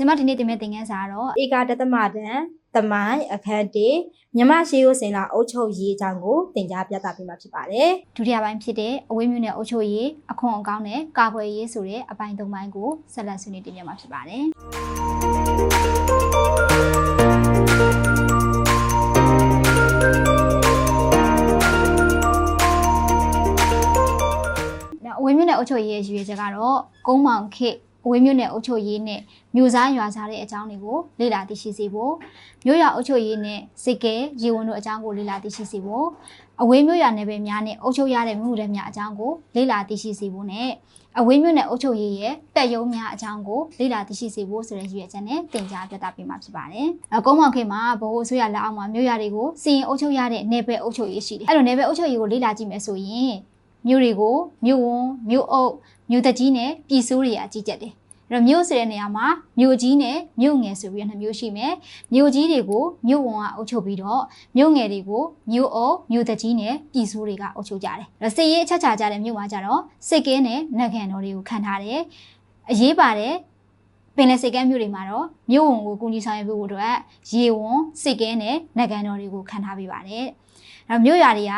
ဆင်မဒီနေ့တင်မဲ့သင်ခန်းစာကတော့ဧကတသမတန်တမိုင်းအခန်းတေမြမရှိကိုစင်လာအုတ်ချုပ်ရေးအကြောင်းကိုသင်ကြားပြသပေးမှာဖြစ်ပါတယ်ဒုတိယပိုင်းဖြစ်တဲ့အဝေးမျိုးနဲ့အုပ်ချုပ်ရေးအခွန်အကောင်းနဲ့ကာကွယ်ရေးဆိုတဲ့အပိုင်း၃ပိုင်းကိုဆက်လက်ဆွေးနွေးတင်ပြမှာဖြစ်ပါတယ်။အဝေးမျိုးနဲ့အုပ်ချုပ်ရေးရဲ့ရည်ရွယ်ချက်ကတော့ကုန်းမောင်ခေတ် အဝေးမျိုးနဲ့အုပ်ချုပ်ရေးနဲ့မြို့စားရွာစားတဲ့အကြောင်းတွေကိုလေ့လာသိရှိစေဖို့မြို့ရွာအုပ်ချုပ်ရေးနဲ့စိတ်ကဲရေဝန်တို့အကြောင်းကိုလေ့လာသိရှိစေဖို့အဝေးမျိုးရွာနယ်ပယ်များနဲ့အုပ်ချုပ်ရတဲ့မြို့တွေများအကြောင်းကိုလေ့လာသိရှိစေဖို့နဲ့အဝေးမျိုးနဲ့အုပ်ချုပ်ရေးရဲ့တက်ရုံးများအကြောင်းကိုလေ့လာသိရှိစေဖို့ဆိုတဲ့ရည်ရွယ်ချက်နဲ့သင်ကြားပြသပေးမှာဖြစ်ပါတယ်။အကုန်းမောင်ခေတ်မှာဗဟိုအစိုးရလက်အောက်မှာမြို့ရွာတွေကိုစီရင်အုပ်ချုပ်ရတဲ့နယ်ပယ်အုပ်ချုပ်ရေးရှိတယ်။အဲ့လိုနယ်ပယ်အုပ်ချုပ်ရေးကိုလေ့လာကြည့်မယ်ဆိုရင်မြို့တွေကိုမြို့ဝန်မြို့အုပ်မြို့တကြီးနဲ့ပြည်စိုးတွေအကြီးကျက်တယ်။အဲ့ တော့မြို့ဆိုတဲ့နေရာမှာမြို့ကြီးနဲ့မြို့ငယ်ဆိုပြီးတော့နှစ်မျိုးရှိမယ်။မြို့ကြီးတွေကိုမြို့ဝန်ကအုပ်ချုပ်ပြီးတော့မြို့ငယ်တွေကိုမြို့အုပ်မြို့တကြီးနဲ့ပြည်စိုးတွေကအုပ်ချုပ်ကြတယ်။အဲ့တော့စစ်ရေးအချက်ချာကြတဲ့မြို့မှာကြတော့စစ်ကဲနဲ့နက်ခံတော်တွေကိုခံထားတယ်။အရေးပါတယ်ပင်လယ်စိတ်ကမ်းမြို့တွေမှာတော့မြို့ဝန်ကိုကူညီဆောင်ရွက်ဖို့အတွက်ရေဝန်စိတ်ကဲနဲ့နက်ကန်တော်တွေကိုခံထားပေးပါတယ်။အဲတော့မြို့ရွာတွေက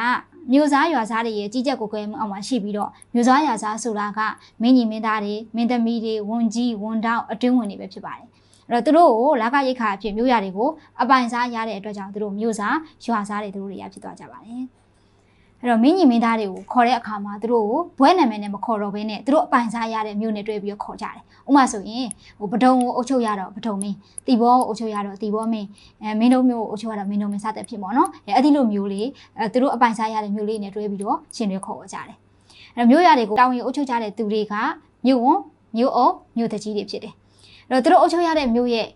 မြို့စားရွာစားတွေရဲ့ကြီးကြပ်ကိုယ်ကွယ်မှုအောက်မှာရှိပြီးတော့မြို့စားရွာစားဆိုတာကမင်းကြီးမင်းသားတွေမင်းသမီးတွေဝန်ကြီးဝန်တောက်အတွင်းဝင်တွေပဲဖြစ်ပါတယ်။အဲ့တော့သူတို့ကိုလာကရိတ်ခါအဖြစ်မြို့ရွာတွေကိုအပိုင်စားရတဲ့အတွက်ကြောင့်သူတို့မြို့စားရွာစားတွေသူတို့တွေရဖြစ်သွားကြပါတယ်။ အဲ့တော့မင်းကြီးမင်းသားတွေကိုခေါ်တဲ့အခါမှာသူတို့ကိုဘွဲနာမည်နဲ့မခေါ်တော့ဘဲနဲ့သူတို့အပိုင်စားရတဲ့မြို့နဲ့တွဲပြီးတော့ခေါ်ကြတယ်။ဥပမာဆိုရင်ဟိုပဒုံကိုအုပ်ချုပ်ရတော့ပဒုံမင်းတီဘောကိုအုပ်ချုပ်ရတော့တီဘောမင်းအဲမင်းတို့မျိုးကိုအုပ်ချုပ်ရတော့မင်းတို့မင်းစတဲ့ဖြစ်ပေါ့နော်။အဲအဲ့ဒီလိုမျိုးလေးအဲသူတို့အပိုင်စားရတဲ့မြို့လေးနဲ့တွဲပြီးတော့ရှင်တွေခေါ်ကြတယ်။အဲ့တော့မြို့ရတွေကိုတောင်းရင်အုပ်ချုပ်ကြတဲ့သူတွေကမြို့ဝန်မြို့အုပ်မြို့တကြီးတွေဖြစ်တယ်။အဲ့တော့သူတို့အုပ်ချုပ်ရတဲ့မြို့ရဲ့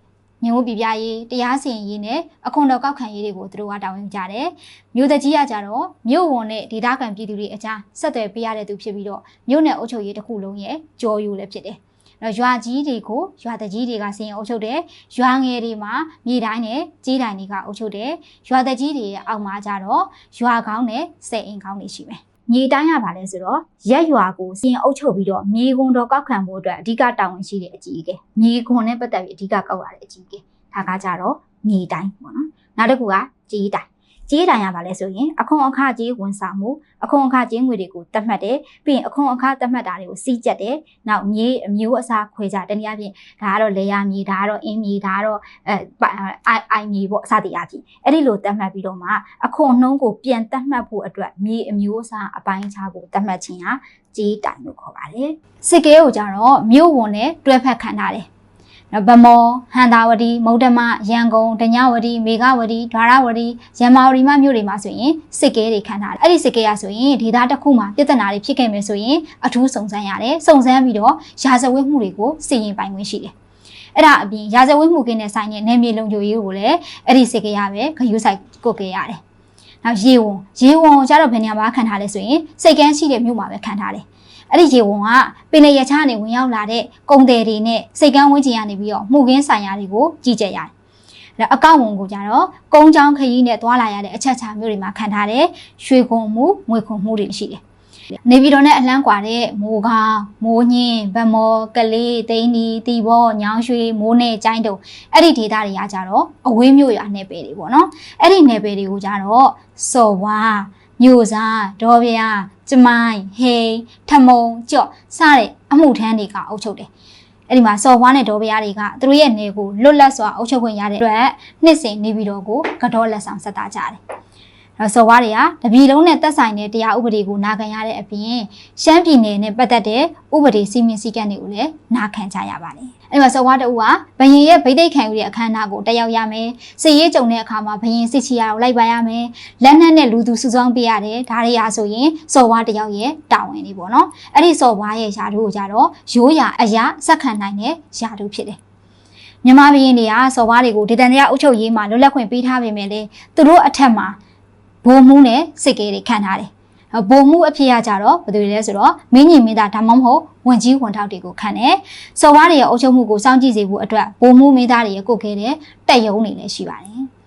ညဝပြပြရေးတရားစီရင်ရေးနဲ့အခွန်တော်ကောက်ခံရေးတွေကိုသူတို့ကတာဝန်ယူကြတယ်။မြို့တကြီးကကြတော့မြို့ဝန်နဲ့ဒေသခံပြည်သူတွေအကြားဆက်သွယ်ပေးရတဲ့သူဖြစ်ပြီးတော့မြို့နယ်အုပ်ချုပ်ရေးတစ်ခုလုံးရဲ့ကြောယူလည်းဖြစ်တယ်။အဲ့တော့ရွာကြီးတွေကိုရွာတကြီးတွေကစီရင်အုပ်ချုပ်တယ်။ရွာငယ်တွေမှာမြေတိုင်းနဲ့ကြီးတိုင်းတွေကအုပ်ချုပ်တယ်။ရွာတကြီးတွေရဲ့အောက်မှာကြတော့ရွာကောင်းနဲ့စိတ်အိမ်ကောင်းတွေရှိမယ်။ မြေတိုင်းရပါလဲဆိုတော့ရက်ရွာကိုစီရင်အုပ်ချုပ်ပြီးတော့မြေကွန်တော်ကောက်ခံဖို့အတွက်အဓိကတာဝန်ရှိတဲ့အကြီးအကဲမြေကွန်နဲ့ပတ်သက်ပြီးအဓိကကောက်ရတဲ့အကြီးအကဲဒါကကြတော့မြေတိုင်းပေါ့နော်နောက်တစ်ခုကကြီးတိုင်း ကြီးတိုင်းရပါလဲဆိုရင်အခွန်အခကြီးဝန်ဆောင်မှုအခွန်အခကြီးငွေတွေကိုတတ်မှတ်တယ်ပြီးရင်အခွန်အခတတ်မှတ်တာတွေကိုစီးကြက်တယ်နောက်မြေအမျိုးအစားခွဲကြတနည်းအားဖြင့်ဒါကတော့လေယာမြေဒါကတော့အင်းမြေဒါကတော့အဲအိုင်အိုင်မြေပေါ့အစသည်အားဖြင့်အဲ့ဒီလိုတတ်မှတ်ပြီးတော့မှအခွန်နှုံးကိုပြန်တတ်မှတ်ဖို့အတွက်မြေအမျိုးအစားအပိုင်းခြားကိုတတ်မှတ်ခြင်းဟာကြီးတိုင်လို့ခေါ်ပါတယ်စစ်ကဲကိုကြတော့မြို့ဝန်နဲ့တွဲဖက်ခံထားတယ် ဗမောဟန်တာဝတီမௌဒမရန်ကုန်ဒညဝတီမေဃဝတီဒွာရဝတီရန်မာဝတီမမြို့တွေမှာဆိုရင်စစ်ကဲတွေခံထားတယ်အဲ့ဒီစစ်ကဲရဆိုရင်ဒေသတစ်ခုမှာပြဿနာတွေဖြစ်ခဲ့မယ်ဆိုရင်အထူးစုံစမ်းရတယ်စုံစမ်းပြီးတော့ရာဇဝတ်မှုတွေကိုစီရင်ပိုင်ခွင့်ရှိတယ်အဲ့ဒါအပြင်ရာဇဝတ်မှုကင်းတဲ့ဆိုင်နဲ့နယ်မြေလုံခြုံရေးကိုလည်းအဲ့ဒီစစ်ကဲရပဲဂရုစိုက်ကုတ်ခဲ့ရတယ်နောက်ရေဝန်ရေဝန်ကိုကျတော့ဘယ်နေရာမှာခံထားလဲဆိုရင်စိတ်ကန်းရှိတဲ့မြို့မှာပဲခံထားတယ် အဲ့ဒီရေဝန်ကပင်လယ်ရချကနေဝင်ရောက်လာတဲ့ကုန်တယ်တွေနဲ့စိတ်ကန်းဝန်းကျင်ကနေပြီးတော့မှုကင်းဆိုင်ရာတွေကိုကြီးကြပ်ရတယ်။ဒါအကောင့်ဝန်ကိုကြတော့ကုန်းချောင်းခရီးနဲ့တွာလာရတဲ့အချက်ချာမျိုးတွေမှာခံထားတဲ့ရွှေခွန်မှုငွေခွန်မှုတွေရှိတယ်။နေပြည်တော်နဲ့အလန်းကွာတဲ့မိုးကောင်းမိုးညင်းဗမော်ကလေးသိန်းဒီတီဘောညောင်ရွှေမိုးနဲ့ကျိုင်းတုံအဲ့ဒီဒေသတွေကကြတော့အဝေးမျိုးရနယ်ပယ်တွေပေါ့နော်။အဲ့ဒီနယ်ပယ်တွေကိုကြတော့စော်ဝါ မြို့စားဒေါ်ဗျာကျမိုင်းဟိန်ထမုံကြော့စတဲ့အမှုထမ်းတွေကအုပ်ချုပ်တယ်အဲ့ဒီမှာစော်ဝါးနဲ့ဒေါ်ဗျာတွေကသူတို့ရဲ့နေကိုလွတ်လပ်စွာအုပ်ချုပ်ခွင့်ရတဲ့အတွက်နှစ်စဉ်နေပြီးတော့ကိုကတော့လက်ဆောင်ဆက်တာကြတယ် အဲ့စော်ဝါးတွေကတပြည်လုံးနဲ့သက်ဆိုင်တဲ့တရားဥပဒေကိုနာခံရတဲ့အပြင်ရှမ်းပြည်နယ်နဲ့ပတ်သက်တဲ့ဥပဒေစီမင်းစည်းကမ်းတွေကိုလည်းနာခံကြရပါတယ်။အဲ့ဒီမှာစော်ဝါးတူကဘယင်ရဲ့ဗိသိက်ခံယူတဲ့အခမ်းအနားကိုတက်ရောက်ရမယ်။စစ်ရေးကြုံတဲ့အခါမှာဘယင်စစ်ချီယာကိုလိုက်ပါရမယ်။လက်နက်နဲ့လူသူစုဆောင်းပေးရတယ်။ဒါတွေအားဆိုရင်စော်ဝါးတယောက်ရဲ့တာဝန်တွေပေါ့နော်။အဲ့ဒီစော်ဝါးရဲ့ယာတို့ကိုကြတော့ရိုးရာအရာစက်ခံနိုင်တဲ့ယာတို့ဖြစ်တယ်။မြန်မာပြည်ရင်တွေကစော်ဝါးတွေကိုဒေသန္တရအုပ်ချုပ်ရေးမှာလွတ်လပ်ခွင့်ပေးထားပေမဲ့လေသူတို့အထက်မှာ ဘုံမှုနဲ့စစ်ကေးတွေခံထားတယ်။ဘုံမှုအဖြစ်ရကြတော့ဘယ်သူတွေလဲဆိုတော့မင်းညီမင်းသားဒါမှမဟုတ်ဝင်ကြီးဝန်ထောက်တွေကိုခံတယ်။စော်ဝါးတွေရဲ့အုပ်ချုပ်မှုကိုစောင့်ကြည့်စေဖို့အတွက်ဘုံမှုမင်းသားတွေရဲ့ကိုယ်ခဲတဲ့တက်ယုံတွေလည်းရှိပါတယ်။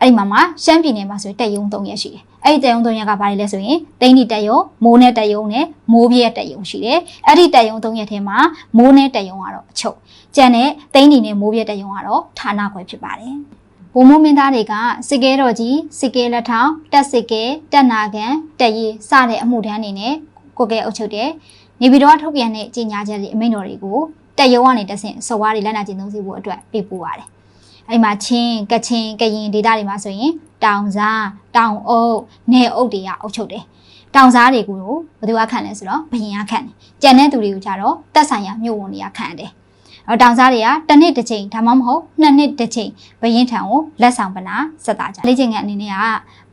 အဲ့ဒီမှာမှာရှမ်းပြည်နယ်မှာဆိုရင်တက်ယုံ3ရက်ရှိတယ်အဲ့ဒီတက်ယုံ3ရက်ကဘာတွေလဲဆိုရင်တိန်းဒီတက်ယုံမိုးနဲ့တက်ယုံနဲ့မိုးပြည့်တက်ယုံရှိတယ်အဲ့ဒီတက်ယုံ3ရက်ထဲမှာမိုးနဲ့တက်ယုံကတော့အချုပ်ကျန်တဲ့တိန်းဒီနဲ့မိုးပြည့်တက်ယုံကတော့ဌာနခွဲဖြစ်ပါတယ် ဘုံမိုးမင်းသားတွေကစစ်ကဲတော်ကြီးစစ်ကဲလက်ထောင်တက်စစ်ကဲတက်နာကန်တက်ရီစတဲ့အမှုထမ်းအနေနဲ့ကိုကဲအုပ်ချုပ်တဲ့နေပြည်တော်ကထုတ်ပြန်တဲ့ကြေညာချက်တွေအမိန့်တော်တွေကိုတက်ရုံကနေတက်ဆင့်စော်ဝါးတွေလက်နာကျင့်သုံးစီဖို့အတွက်ပေးပို့ပါတယ်။အဲ့မှာချင်းကချင်ကရင်ဒေသတွေမှာဆိုရင်တောင်စားတောင်အုပ်နယ်အုပ်တွေကအုပ်ချုပ်တယ်။တောင်စားတွေကိုဘယ်သူကခံလဲဆိုတော့ဘရင်ကခံတယ်။ကြံတဲ့သူတွေကိုကြတော့တက်ဆိုင်ရာမြို့ဝန်တွေကခံတယ်။အော် တောင်စားတွေကတစ်နှစ်တစ်ချိန်ဒါမှမဟုတ်နှစ်နှစ်တစ်ချိန်ဘရင်ထံကိုလက်ဆောင်ပနာဆက်တာကြ။လေ့ကျင့်ခန်းအနေနဲ့က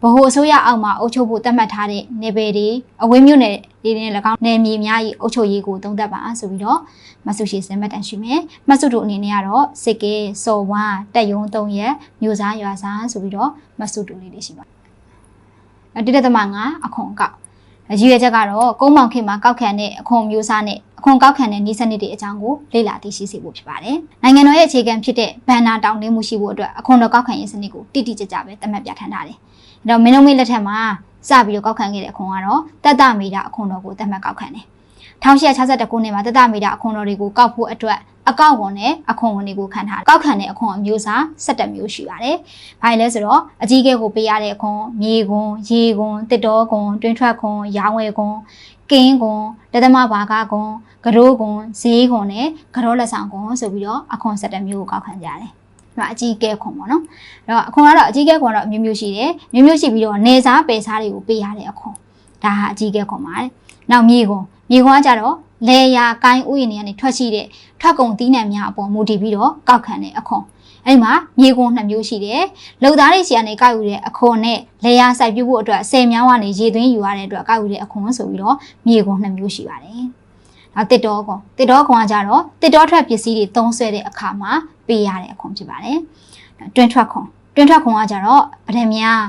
ဗဟိုအစိုးရအောက်မှာအုပ်ချုပ်ဖို့သတ်မှတ်ထားတဲ့နေပယ်တွေအဝင်းမြို့နယ်တွေနဲ့၎င်းနယ်မြေများ၏အုပ်ချုပ်ရေးကိုသုံးသပ်ပါဆိုပြီးတော့မဆုရှိစင်မတန်ရှိမယ်မဆုတို့အနေနဲ့ကတော့စစ်ကဲစော်ဝါတက်ယုံ၃ရက်မျိုးစားရွာစားဆိုပြီးတော့မဆုတို့လေးတွေရှိပါအတိတသမငါအခွန်ကောက် အရွေချက်ကတော့ကုန်းမောင်ခေတ်မှာကောက်ခံတဲ့အခွန်မျိုးစားနဲ့အခွန်ကောက်ခံတဲ့ဤစနစ်တွေအကြောင်းကိုလေ့လာသိရှိစေဖို့ဖြစ်ပါတယ်။နိုင်ငံတော်ရဲ့အခြေခံဖြစ်တဲ့ဘန်နာတောင်းတင်းမှုရှိဖို့အတွက်အခွန်တော်ကောက်ခံရေးစနစ်ကိုတိတိကျကျပဲသတ်မှတ်ပြဋ္ဌာန်းထားတယ်။အဲ့တော့မင်းတို့မေလက်ထက်မှာစပြီးတော့ကောက်ခံခဲ့တဲ့အခွန်ကတော့တတမီတာအခွန်တော်ကိုသတ်မှတ်ကောက်ခံတယ် 1862ခုနှစ်မှာတတမီတာအခွန်တော်တွေကိုကောက်ဖို့အတွက်အကောက်ဝန်နဲ့အခွန်ဝန်တွေကိုခံထားတယ်။ကောက်ခံတဲ့အခွန်အမျိုးအစား17မျိုးရှိပါတယ်။ဘာလဲဆိုတော့အကြီးအကဲကိုပေးရတဲ့အခွန်၊မြေခွန်၊ရေခွန်၊တစ်တော်ခွန်၊တွင်းထွက်ခွန်၊ရောင်းဝယ်ခွန်၊ကင်းခွန်၊တသမဘာကခွန်၊ကရိုးခွန်၊ဈေးခွန်နဲ့ကရောလက်ဆောင်ခွန်ဆိုပြီးတော့အခွန်17မျိုးကိုကောက်ခံကြတယ်။ဒါအကြီးကဲခွန်ပေါ့နော်။အဲ့တော့အခွန်ကတော့အကြီးကဲခွန်တော့အမျိုးမျိုးရှိတယ်။မျိုးမျိုးရှိပြီးတော့နေစားပယ်စားတွေကိုပေးရတဲ့အခွန်။ဒါဟာအကြီးကဲခွန်ပါတယ်။နောက်မြေခွန် မြေခွန်ကကြတော့လေယာကိုင်းဥယျာဉ်တွေကနေထွက်ရှိတဲ့ထွက်ကုန်သီးနှံများအပေါ်မူတည်ပြီးတော့ကောက်ခံတဲ့အခွန်အဲ့ဒီမှာမြေကွန်နှစ်မျိုးရှိတယ်။လုံသားတွေဆီကနေကောက်ယူတဲ့အခွန်နဲ့လေယာစိုက်ပြုဖို့အတွက်ဆယ်မြောင်းကနေရေသွင်းယူရတဲ့အတွက်ကောက်ယူတဲ့အခွန်ဆိုပြီးတော့မြေကွန်နှစ်မျိုးရှိပါတယ်။နောက်တစ်တော်ကွန်တစ်တော်ကွန်ကကြတော့တစ်တော်ထွက်ပစ္စည်းတွေသုံးဆွဲတဲ့အခါမှာပေးရတဲ့အခွန်ဖြစ်ပါတယ်။တွင်းထွက်ခွန်တွင်းထွက်ခွန်ကကြတော့ဗဒံများ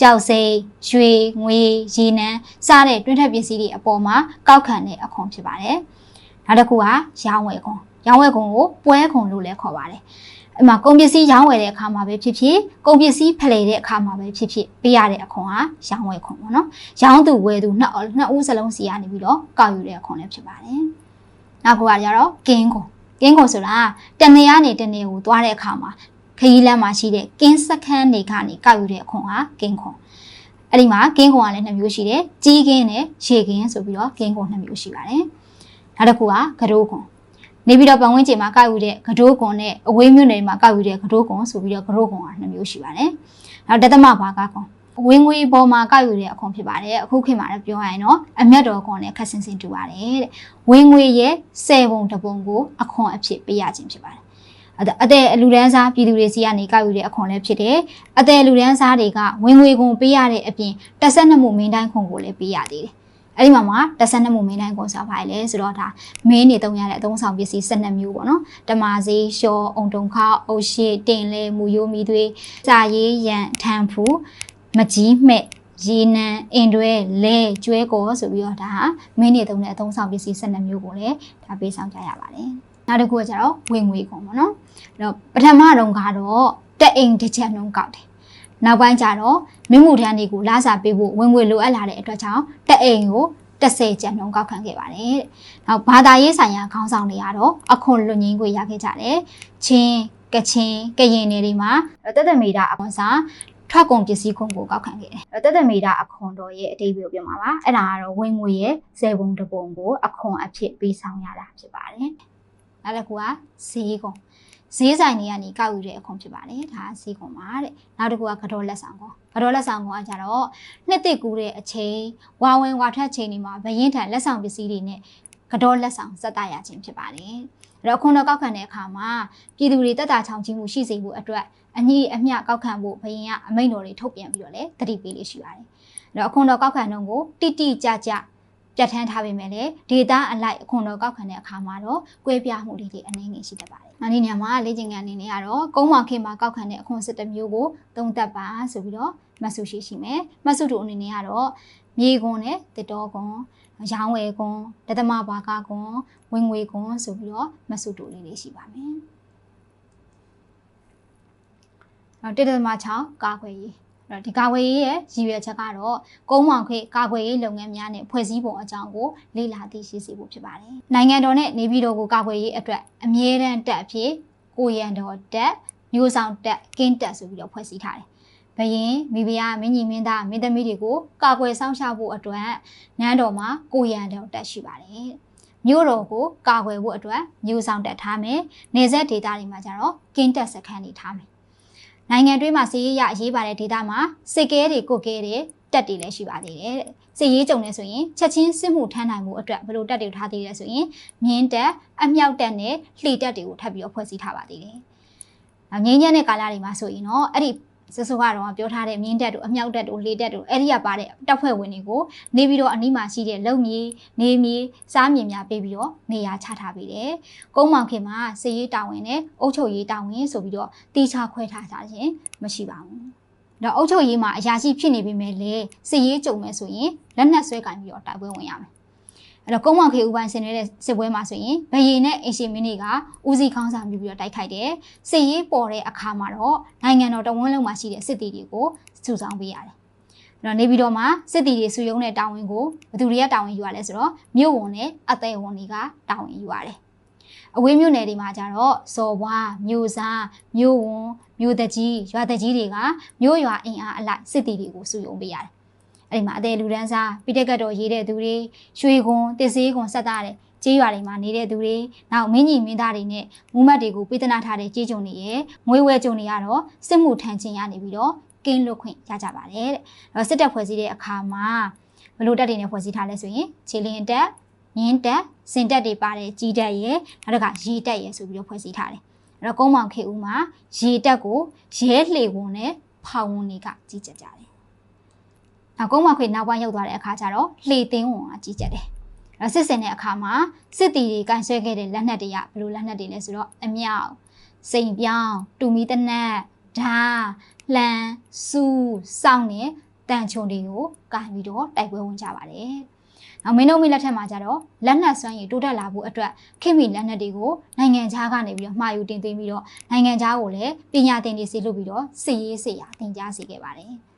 ကြောက်စိတ်ရွှေငွေရေနံစတဲ့တွင်းထက်ပစ္စည်းတွေအပေါ်မှာကောက်ခံတဲ့အခွန်ဖြစ်ပါတယ်။နောက်တစ်ခုကရောင်းဝယ်ခွန်ရောင်းဝယ်ခွန်ကိုပွဲခွန်လို့လည်းခေါ်ပါတယ်။အဲ့မှာကုန်ပစ္စည်းရောင်းဝယ်တဲ့အခါမှာပဲဖြစ်ဖြစ်ကုန်ပစ္စည်းဖလှယ်တဲ့အခါမှာပဲဖြစ်ဖြစ်ပေးရတဲ့အခွန်ဟာရောင်းဝယ်ခွန်ပေါ့နော်။ရောင်းသူဝယ်သူနှစ်နှစ်ဦးစလုံးစီကနေပြီးတော့ကောက်ယူတဲ့အခွန်လည်းဖြစ်ပါတယ်။နောက်တစ်ခုကကြတော့ကင်းခွန်ကင်းခွန်ဆိုတာတနေရနေတနေကိုသွားတဲ့အခါမှာ ခရီးလမ်းမှာရှိတဲ့ကင်းစခန်းတွေကနေကောက်ယူတဲ့အခွန်ဟာကင်းခွန်အဲ့ဒီမှာကင်းခွန်ကလည်းနှစ်မျိုးရှိတယ်ကြီးကင်းနဲ့ရှေကင်းဆိုပြီးတော့ကင်းခွန်နှစ်မျိုးရှိပါတယ်နောက်တစ်ခုကကဒိုးခွန်နေပြီးတော့ပတ်ဝန်းကျင်မှာကောက်ယူတဲ့ကဒိုးခွန်နဲ့အဝေးမြို့နယ်မှာကောက်ယူတဲ့ကဒိုးခွန်ဆိုပြီးတော့ကဒိုးခွန်ကနှစ်မျိုးရှိပါတယ်နောက်တသမဘာကခွန်ဝင်းငွေပေါ်မှာကောက်ယူတဲ့အခွန်ဖြစ်ပါတယ်အခုခေတ်မှာလည်းပြောရရင်တော့အမျက်တော်ခွန်နဲ့ခက်ဆင်ဆင်တူပါတယ်တဲ့ဝင်းငွေရဲ့10ပုံတပုံကိုအခွန်အဖြစ်ပေးရခြင်းဖြစ်ပါတယ် အတဲ့လူဒန်းစားပြည်သူတွေစီကနေကောက်ယူတဲ့အခွန်လည်းဖြစ်တယ်။အတဲ့လူဒန်းစားတွေကဝင်ငွေကုန်ပေးရတဲ့အပြင်တက်ဆက်နှမှုမင်းတိုင်းခွန်ကိုလည်းပေးရသေးတယ်။အဲ့ဒီမှာမှာတက်ဆက်နှမှုမင်းတိုင်းခွန်ဆိုတာဘာလဲဆိုတော့ဒါမင်းနေတုံးရတဲ့အသုံးဆောင်ပစ္စည်း12မျိုးပေါ့နော်။တမာစီရှောအုံတုံခအုတ်ရှိတင်လဲမူယိုမီသွေးစာရေးရန်ထန်ဖူမကြီးမဲ့ရေနံအင်တွဲလဲကျွဲကောဆိုပြီးတော့ဒါဟာမင်းနေတုံးတဲ့အသုံးဆောင်ပစ္စည်း12မျိုးကိုလည်းဒါပေးဆောင်ကြရပါတယ်။ နောက်တစ်ခုကကျတော့ဝင်ငွေခွန်ပေါ့နော်။အဲ့တော့ပထမတုန်းကတော့တက်အိမ်တစ်ချက်နှုံးကောက်တယ်နောက်ပိုင်းကျတော့မိမှုထမ်းတွေကိုလာစာပေးဖို့ဝင်ငွေလိုအပ်လာတဲ့အတွက်ကြောင့်တက်အိမ်ကို30ကျပ်နှုံးကောက်ခံခဲ့ပါတယ်တဲ့နောက်ဘာသာရေးဆိုင်ရာခေါင်းဆောင်တွေကတော့အခွန်လွတ်ငင်းခွေရခဲ့ကြတယ်ချင်းကချင်းကရင်တွေမှာတက်တက်မီတာအခွန်စားထွက်ကုန်ပစ္စည်းခွန်ကိုကောက်ခံခဲ့တယ်။တက်တက်မီတာအခွန်တော်ရဲ့အတိတ်ကိုပြောမှာပါ။အဲ့ဒါကတော့ဝင်ငွေရဲ့ဇယ်ပုံတစ်ပုံကိုအခွန်အဖြစ်ပေးဆောင်ရတာဖြစ်ပါတယ်။ နောက်တစ်ခုကဈေးခွန်ဈေးဆိုင်တွေကနေကောက်ယူတဲ့အခွန်ဖြစ်ပါတယ်ဒါဈေးခွန်ပါတဲ့နောက်တစ်ခုကကတော့လက်ဆောင်ခွန်ကတော့လက်ဆောင်ခွန်ကကြတော့နှစ်သိကူတဲ့အချိန်ဝါဝင်ဝါထွက်ချိန်တွေမှာဘရင်ထံလက်ဆောင်ပစ္စည်းတွေနဲ့ကတော့လက်ဆောင်စက်တရခြင်းဖြစ်ပါတယ်အဲ့တော့ခွန်တော်ကောက်ခံတဲ့အခါမှာပြည်သူတွေတက်တာချောင်ချင်းမှုရှိစေဖို့အတွက်အညီအမျှကောက်ခံဖို့ဘရင်ကအမိန့်တော်တွေထုတ်ပြန်ပြီးတော့လည်းတတိပေးလေးရှိပါတယ်အဲ့တော့အခွန်တော်ကောက်ခံတော့ကိုတိတိကျကျ ပြဋ္ဌာန်းထားပေမဲ့လည်းဒေတာအလိုက်အခွန်တော်ကောက်ခံတဲ့အခါမှာတော့ကွဲပြားမှုတွေတွေအနေငယ်ရှိတတ်ပါတယ်။ဒီနေရာမှာလေ့ကျင့်ခန်းအနေနဲ့ကတော့ကုန်းမောင်ခေတ်မှာကောက်ခံတဲ့အခွန်စစ်တစ်မျိုးကိုသုံးသပ်ပါဆိုပြီးတော့မဆုရှိရှိမယ်။မဆုတို့အနေနဲ့ကတော့မြေကွန်နဲ့တစ်တော်ကွန်ရောင်းဝယ်ကွန်တသမဘာကကွန်ဝင်ငွေကွန်ဆိုပြီးတော့မဆုတို့လေးတွေရှိပါမယ်။နောက်1.6ကာကွယ်ရေး အဲ့တော့ဒီကာကွယ်ရေးရဲ့ရည်ရွယ်ချက်ကတော့ကုန်းမောင်ခေတ်ကာကွယ်ရေးလုပ်ငန်းများနဲ့ဖွဲ့စည်းပုံအကြောင်းကိုလေ့လာသိရှိစေဖို့ဖြစ်ပါတယ်။နိုင်ငံတော်နဲ့နေပြည်တော်ကိုကာကွယ်ရေးအတွက်အမြဲတမ်းတပ်အဖြစ်ကိုရန်တော်တပ်မျိုးဆောင်တပ်ကင်းတပ်ဆိုပြီးတော့ဖွဲ့စည်းထားတယ်။ဘရင်မိဖုရားမင်းကြီးမင်းသားမင်းသမီးတွေကိုကာကွယ်ဆောင်ရှောက်ဖို့အတွက်နန်းတော်မှာကိုရန်တော်တပ်ရှိပါတယ်။မြို့တော်ကိုကာကွယ်ဖို့အတွက်မျိုးဆောင်တပ်ထားမယ်။နေဆက်ဒေသတွေမှာကျတော့ကင်းတပ်စခန်းတွေထားမယ်။ နိုင်ငံတွင်းမှာစီးရေးရအရေးပါတဲ့ဒေသမှာစစ်ကဲတွေကိုကဲတွေတက်တွေလည်းရှိပါသေးတယ်တဲ့။စစ်ရေးကြုံနေဆိုရင်ချက်ချင်းစစ်မှုထမ်းနိုင်မှုအတွက်ဘယ်လိုတက်တွေထားသေးလဲဆိုရင်မြင်းတက်အမြောက်တက်နဲ့လှေတက်တွေကိုထပ်ပြီးတော့ဖွဲ့စည်းထားပါသေးတယ်။နောက်ငင်းညံ့တဲ့ကာလတွေမှာဆိုရင်တော့အဲ့ဒီ စစကတော့ပြောထားတဲ့မြင်းတက်တို့အမြောက်တက်တို့လှေတက်တို့အဲ့ဒီကပါတဲ့တပ်ဖွဲ့ဝင်တွေကိုနေပြီးတော့အနီးမှာရှိတဲ့လုံမြေနေမြေစားမြေများပေးပြီးတော့နေရာချထားပေးတယ်။ကုန်းမောင်ခင်မှာစစ်ရေးတာဝန်နဲ့အုပ်ချုပ်ရေးတာဝန်ဆိုပြီးတော့တီချခွဲထားကြခြင်းမရှိပါဘူး။တော့အုပ်ချုပ်ရေးမှာအရာရှိဖြစ်နေပြီမဲ့လေစစ်ရေးကြုံမဲ့ဆိုရင်လက်နက်ဆွဲကင်ပြီးတော့တိုက်ပွဲဝင်ရမယ်။ အဲ့တော့ကုန်းမောင်ခေဦးပိုင်းဆင်နေတဲ့စစ်ပွဲမှာဆိုရင်ဘယေနဲ့အင်ရှင်မင်းတွေကဦးစီးခေါင်းဆောင်ပြီးပြီးတော့တိုက်ခိုက်တယ်။စစ်ရေးပေါ်တဲ့အခါမှာတော့နိုင်ငံတော်တဝန်းလုံးမှာရှိတဲ့စစ်တီတွေကိုစုဆောင်ပေးရတယ်။အဲ့တော့နေပြည်တော်မှာစစ်တီတွေစုယုံတဲ့တာဝန်ကိုဘယ်သူတွေကတာဝန်ယူရလဲဆိုတော့မြို့ဝန်နဲ့အသက်ဝန်တွေကတာဝန်ယူရတယ်။အဝေးမြို့နယ်တွေမှာကျတော့စော်ဘွားမြို့စားမြို့ဝန်မြို့တကြီးရွာတကြီးတွေကမြို့ရွာအင်အားအလိုက်စစ်တီတွေကိုစုယုံပေးရတယ်။ အဲ့ဒီမှာအသေးလူဒန်းစားပိတက်ကတ်တော်ရေးတဲ့သူတွေရွှေကွန်တစ်စေးကွန်ဆက်သားတဲ့ကြေးရွာတွေမှာနေတဲ့သူတွေနောက်မင်းကြီးမင်းသားတွေနဲ့မူမတ်တွေကိုပေးသနာထားတဲ့ကြေးကြုံတွေရဲ့ငွေဝဲကြုံတွေကတော့စစ်မှုထမ်းခြင်းရနေပြီးတော့ကင်းလွတ်ခွင့်ရကြပါတယ်တဲ့။အဲ့တော့စစ်တပ်ဖွဲ့စည်းတဲ့အခါမှာဘယ်လိုတပ်တွေနဲ့ဖွဲ့စည်းထားလဲဆိုရင်ခြေလင်းတပ်မြင်းတက်စင်တက်တွေပါတဲ့ကြီးတက်ရဲ့နောက်တစ်ခါရေတက်ရဲ့ဆိုပြီးတော့ဖွဲ့စည်းထားတယ်။အဲ့တော့ကုန်းမောင်ခေဦးမှာရေတက်ကိုရဲလှေဝန်နဲ့ဖောင်ဝန်တွေကကြီးကြပ်ကြတယ်။ နောက်ကုန်းမောင်ခေနောက်ပိုင်းရောက်သွားတဲ့အခါကျတော့လှေသိန်းဝန်ကကြီးကြပ်တယ်။အဲ့တော့စစ်စင်တဲ့အခါမှာစစ်တီတွေကန်ဆွဲခဲ့တဲ့လက်နက်တွေကဘယ်လိုလက်နက်တွေလဲဆိုတော့အမြောက်စိန်ပြောင်းတူမီတနက်ဓာလှန်စူးစောင်းနဲ့တန်ချုံတွေကိုကန်ပြီးတော့တိုက်ပွဲဝင်ကြပါတယ်။နောက်မင်းတို့မိလက်ထက်မှာကျတော့လက်နက်စွမ်းရည်တိုးတက်လာဖို့အတွက်ခင်မီလက်နက်တွေကိုနိုင်ငံခြားကနေပြီးတော့မှာယူတင်သွင်းပြီးတော့နိုင်ငံခြားကိုလည်းပညာသင်တွေစီလုပ်ပြီးတော့စစ်ရေးစေရာသင်ကြားစေခဲ့ပါတယ်။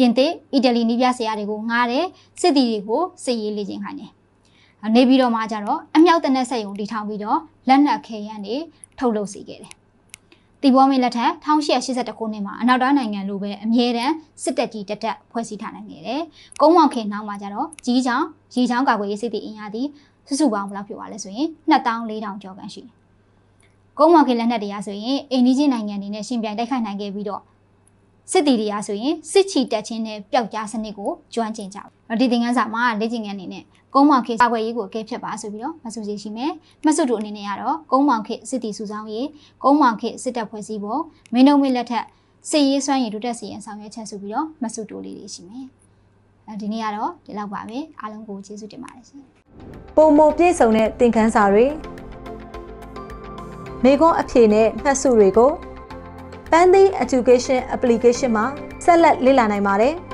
ပြင်သစ်အီတလီနီးပြဆရာတွေကိုငှားတဲ့စစ်တီတွေကိုစစ်ရေးလေ့ကျင့်ခိုင်းတယ်။နေပြီးတော့မှကျတော့အမြောက်တနက်ဆက်ယုံတီထောင်ပြီးတော့လက်နက်ခဲယမ်းတွေထုတ်လုပ်စေခဲ့တယ်။တီဘောမင်းလက်ထက်1882ခုနှစ်မှာအနောက်တိုင်းနိုင်ငံလိုပဲအမြဲတမ်းစစ်တပ်ကြီးတက်တက်ဖွဲ့စည်းထားနိုင်ခဲ့တယ်။ကုန်းမောင်ခင်နောက်မှာကျတော့ကြီးချောင်းရေချောင်းကာကွယ်ရေးစစ်တီအင်အားသည်စုစုပေါင်းဘယ်လောက်ဖြစ်သွားလဲဆိုရင်2400ကျော်ခန့်ရှိတယ်။ကုန်းမောင်ခင်လက်နက်တရားဆိုရင်အိန္ဒိချင်းနိုင်ငံတွေနဲ့ရှင်ပြိုင်တိုက်ခိုက်နိုင်ခဲ့ပြီးတော့ စစ်တီတရားဆိုရင်စစ်ချီတက်ချင်းနဲ့ပျောက်ကြားစနစ်ကိုကျွမ်းကျင်ကြတယ်။ဒီသင်ခန်းစာမှာလေ့ကျင့်ခန်းအနေနဲ့ကုန်းမောင်ခေတ်ကာကွယ်ရေးကိုအကဲဖြတ်ပါဆိုပြီးတော့မဆူစီရှိမယ်။မဆူတို့အနေနဲ့ကတော့ကုန်းမောင်ခေတ်စစ်တီစုဆောင်ရေးကုန်းမောင်ခေတ်စစ်တပ်ဖွဲ့စည်းပုံမင်းတို့မင်းလက်ထက်စစ်ရေးစွမ်းရည်ဒုတက်စီရင်ဆောင်ရွက်ချက်ဆိုပြီးတော့မဆူတိုလေးတွေရှိမယ်။အဲဒီနေ့ကတော့ဒီလောက်ပါပဲ။အားလုံးကိုကျေးဇူးတင်ပါတယ်ရှင်။ပုံမပြည့်စုံတဲ့သင်ခန်းစာတွေမိခွန်းအဖြေနဲ့မှတ်စုတွေကို Pandy Education Application မှာဆက်လက်လေ့လာနိုင်ပါတယ်။